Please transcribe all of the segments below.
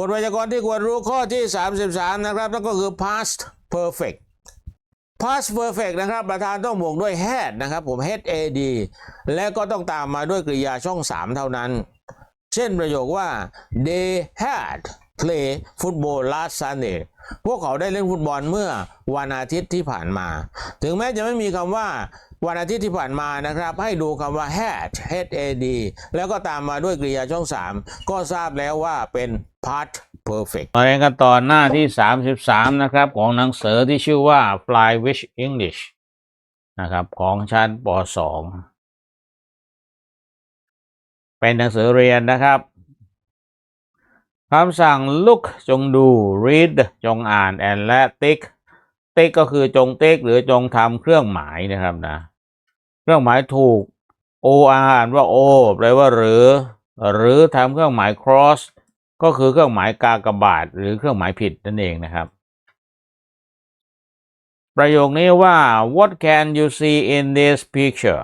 บทไวยากรณ์ที่ควรรู้ข้อที่ 33 นะครับนั่นก็คือ past perfect past perfect นะครับ ประธานต้องบวกด้วย had นะครับ ผม had ad และก็ต้องตามมาด้วยกริยาช่อง 3 เท่านั้น เช่นประโยคว่า they had play football last Sunday พวกเขาได้เล่นฟุตบอลเมื่อวันอาทิตย์ที่ผ่านมา ถึงแม้จะไม่มีคำว่า วันอาทิตย์ที่ผ่านมานะครับ ให้ดูคำว่า had had ad แล้วก็ตามมาด้วยกริยาช่อง 3 ก็ทราบแล้วว่าเป็น past perfect มาเรียนกันต่อหน้าที่ 33 นะครับ ของหนังสือที่ชื่อว่า Fly Wish English นะครับ ของชั้นป .2 เป็นหนังสือเรียนนะครับคำสั่ง look จงดู read จงอ่าน and และ tick tick ก็คือจงติ๊กหรือจงทำเครื่องหมายนะครับนะ เครื่องหมายถูก or อ่านว่า o แปลว่าหรือ หรือทำเครื่องหมาย cross ก็คือเครื่องหมายกากบาท หรือเครื่องหมายผิดนั่นเองนะครับ ประโยคนี้ว่า what can you see in this picture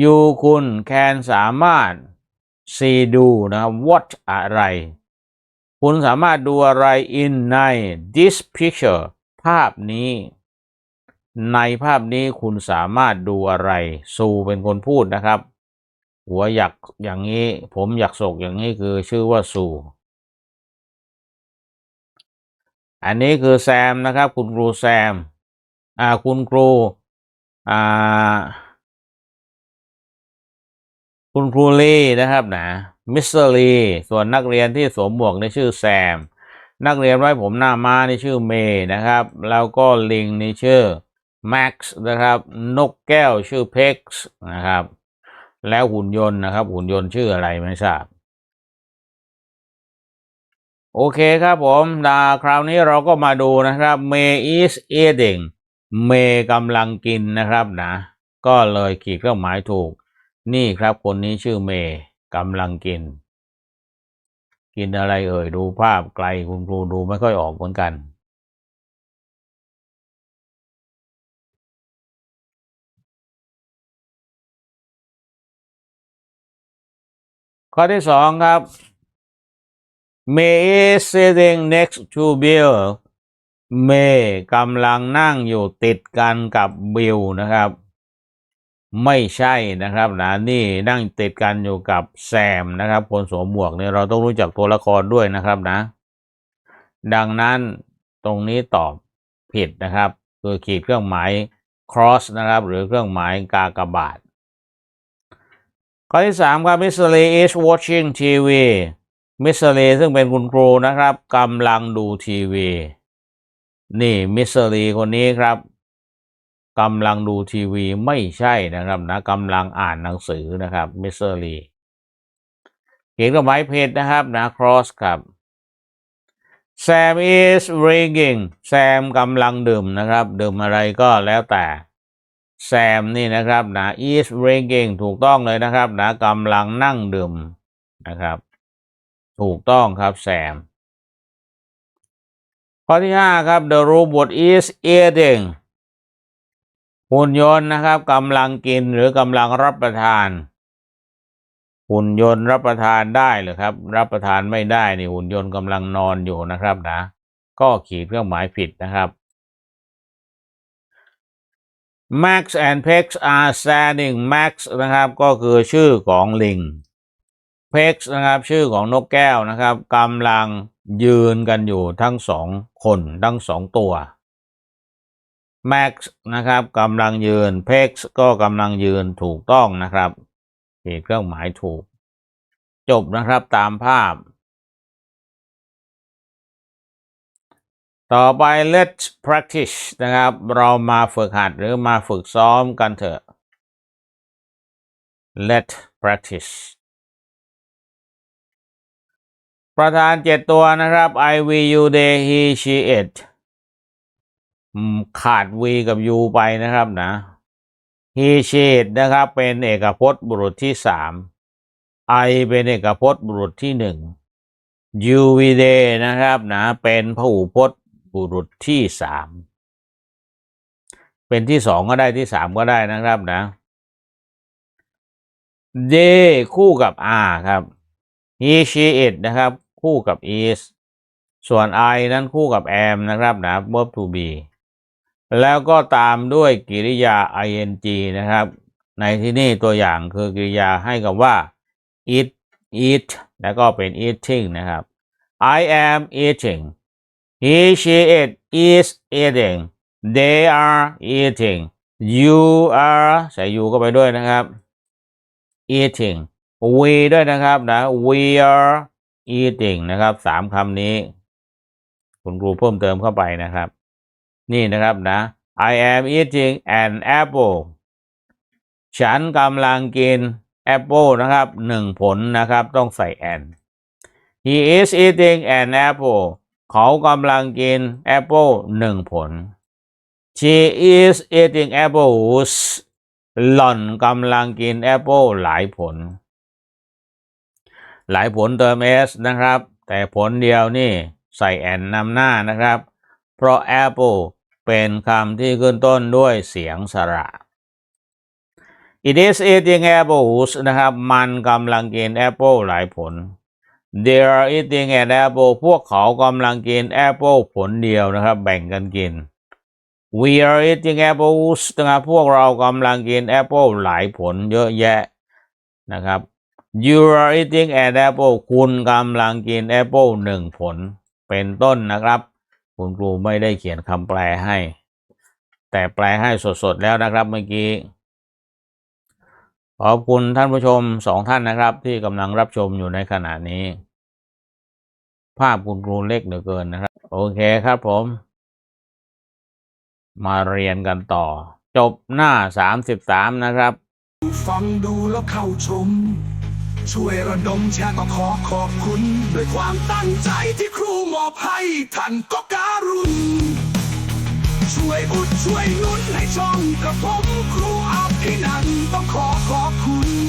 you คุณ can สามารถ see ดูนะครับ what อะไร คุณสามารถดูอะไร in ใน this picture ภาพนี้ ในภาพนี้คุณสามารถดูอะไร ซูเป็นคนพูดนะครับ หัวหยักอย่างนี้ ผมอยากโศกอย่างนี้คือชื่อว่าซูอันนี้คือแซมนะครับ คุณครูแซม อ่าคุณครูอ่าคุณครูลีนะครับนะมิสเตอร์ลีส่วนนักเรียนที่สวมหมวกในชื่อแซม นักเรียนไว้ผมหน้าม้านี่ชื่อเมย์นะครับ แล้วก็ลิงนี่ชื่อ แม็กซ์นะครับ นกแก้วชื่อเพ็กซ์นะครับ แล้วหุ่นยนต์นะครับ หุ่นยนต์ชื่ออะไรไม่ทราบ โอเคครับผมดาคราวนี้เราก็มาดูนะครับ May is eating เมย์กำลังกินนะครับนะ ก็เลยขีดเครื่องหมายถูก นี่ครับคนนี้ชื่อเมย์กำลังกิน กินอะไรเอ่ยดูภาพไกลคุณครูดูไม่ค่อยออกเหมือนกัน ข้อที่สองครับ May is sitting next to Bill เมย์กำลังนั่งอยู่ติดกันกับบิลนะครับ ไม่ใช่นะครับนะนี่นั่งติดกันอยู่กับแซมนะครับ คนสวมหมวกเนี่ยเราต้องรู้จักตัวละครด้วยนะครับนะ ดังนั้นตรงนี้ตอบผิดนะครับ คือขีดเครื่องหมาย cross นะครับ หรือเครื่องหมายกากบาท ข้อที่สามครับ Miss Lee is watching TV Miss Lee ซึ่งเป็นคุณครูนะครับกำลังดูทีวี นี่ Miss Lee คนนี้ครับกำลังดูทีวีไม่ใช่นะครับนะกำลังอ่านหนังสือนะครับ Miss Lee เขียนกับไม้เพชรนะครับนะ cross ครับ Sam is drinking Sam กำลังดื่มนะครับ ดื่มอะไรก็แล้วแต่ แซมนี่นะครับนะ is drinking ถูกต้องเลยนะครับนะกำลังนั่งดื่มนะครับ ถูกต้องครับแซม ข้อที่ห้าครับ the robot is eating หุ่นยนต์นะครับกำลังกินหรือกำลังรับประทาน หุ่นยนต์รับประทานได้หรือครับ รับประทานไม่ได้นี่หุ่นยนต์กำลังนอนอยู่นะครับนะ ก็ขีดเครื่องหมายผิดนะครับ Max and Pex are standing Max นะครับก็คือชื่อของลิง Pex นะครับชื่อของนกแก้วนะครับกำลังยืนกันอยู่ทั้งสองคนทั้งสองตัว Max นะครับกำลังยืน Pex ก็กำลังยืนถูกต้องนะครับเขีดเครื่องหมายถูก จบนะครับตามภาพ ต่อไป let's practice นะครับ เรามาฝึกหัดหรือมาฝึกซ้อมกันเถอะ let practice ประธานเจ็ดตัวนะครับ I V U they he she it ขาด V กับ U ไปนะครับนะ he she it นะครับ เป็นเอกพจน์บุรุษที่สาม I เป็นเอกพจน์บุรุษที่หนึ่ง U V they นะครับนะ เป็นพหูพจน์ บุรุษที่สามเป็นที่สองก็ได้ที่สามก็ได้นะครับนะ they คู่กับ R ครับ he she it นะครับ คู่กับ is ส่วน I นั้นคู่กับ am นะครับนะ verb to be แล้วก็ตามด้วยกริยา ing นะครับ ในที่นี่ตัวอย่างคือกริยาให้กับว่า eat eat แล้วก็เป็น eating นะครับ I am eating he she it is eating they are eating you are ใส่ you ก็ไปด้วยนะครับ eating we ด้วยนะครับนะ we are eating นะครับสามคำนี้ คุณครูเพิ่มเติมเข้าไปนะครับ นี่นะครับนะ I am eating an apple ฉันกำลังกินแอปเปิลนะครับหนึ่งผลนะครับต้องใส่ an he is eating an apple เขากำลังกินแอปเปิลหนึ่งผล she is eating apples หล่อนกำลังกินแอปเปิลหลายผล หลายผลเติม s นะครับ แต่ผลเดียวนี่ใส่ n นำหน้านะครับ เพราะ apple เป็นคำที่ขึ้นต้นด้วยเสียงสระ It is eating apples นะครับ มันกำลังกินแอปเปิลหลายผล They are eating an apple พวกเขากำลังกินแอปเปิลผลเดียวนะครับ แบ่งกันกิน We are eating apples นะครับพวกเรากำลังกินแอปเปิลหลายผลเยอะแยะนะครับ You are eating an apple คุณกำลังกินแอปเปิลหนึ่งผลเป็นต้นนะครับ คุณครูไม่ได้เขียนคำแปลให้ แต่แปลให้สดๆแล้วนะครับเมื่อกี้ ขอบคุณท่านผู้ชมสองท่านนะครับ ที่กำลังรับชมอยู่ในขณะนี้ ภาพคุณครูเล็กเหลือเกินนะครับ โอเคครับผม มาเรียนกันต่อ จบหน้าสามสิบสามนะครับ ฟังดูแล้วเข้าชม ช่วยระดมแชร์ก็ขอขอบคุณ ด้วยความตั้งใจที่ครูมอบให้ท่านก็การุณ ช่วยอุดช่วยนุนให้ช่องกระผมครูอัพที่นั้นต้องขอขอบคุณ